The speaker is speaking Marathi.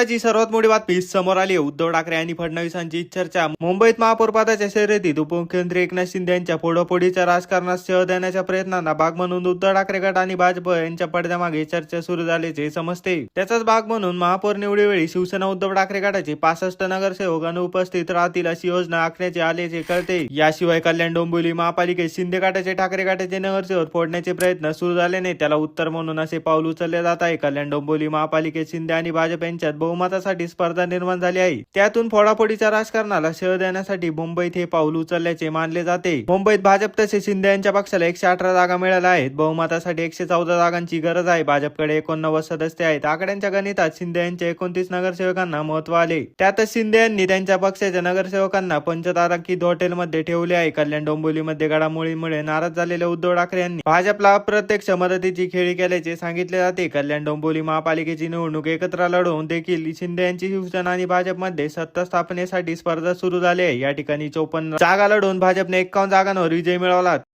आताची सर्वात मोठी बातमी समोर आली आहे. उद्धव ठाकरे आणि फडणवीसांची चर्चा. मुंबईत महापौरपदाच्या शर्यतीत उपमुख्यमंत्री एकनाथ शिंदे यांच्या फोडाफोडीच्या राजकारणात सह देण्याच्या प्रयत्नांना भाग म्हणून उद्धव ठाकरे गट आणि भाजप यांच्या पडद्यामागे चर्चा सुरू झाल्याचे समजते. त्याचाच भाग म्हणून महापौर निवडीवेळी शिवसेना उद्धव ठाकरे गटाचे पासष्ट नगरसेवक अनुपस्थित राहतील अशी योजना आखण्याचे आल्याचे कळते. याशिवाय कल्याण डोंबिवली महापालिकेत शिंदे गटाचे ठाकरे गटाचे नगरसेवक फोडण्याचे प्रयत्न सुरू झाल्याने त्याला उत्तर म्हणून असे पाऊल उचलले जात आहे. कल्याण डोंबिवली महापालिकेत शिंदे आणि भाजप यांच्यात बहुमतासाठी स्पर्धा निर्माण झाली आहे. त्यातून फोडाफोडीच्या राजकारणाला शह देण्यासाठी मुंबईत हे पाऊल उचलल्याचे मानले जाते. मुंबईत भाजप तसेच शिंदे यांच्या पक्षाला एकशे अठरा जागा मिळाल्या आहेत. बहुमतासाठी एकशे चौदा जागांची गरज आहे. भाजपकडे एकोणनव्वद सदस्य आहेत. आकड्यांच्या गणितात शिंदे यांच्या एकोणतीस नगरसेवकांना महत्त्व आले. त्यातच शिंदे यांनी त्यांच्या पक्षाच्या नगरसेवकांना पंचतारांकित हॉटेलमध्ये ठेवले आहे. कल्याण डोंबिवलीमध्ये घडामोडीमुळे नाराज झालेल्या उद्धव ठाकरे यांनी भाजपला अप्रत्यक्ष मदतीची खेळी केल्याचे सांगितले जाते. कल्याण डोंबिवली महापालिकेची निवडणूक एकत्र लढवून देखील शिंदे यांची शिवसेना आणि भाजपमध्ये सत्ता स्थापनेसाठी स्पर्धा सुरू झाली आहे. या ठिकाणी चौपन्न जागा लढवून भाजपने एकावन्न जागांवर विजय मिळवला.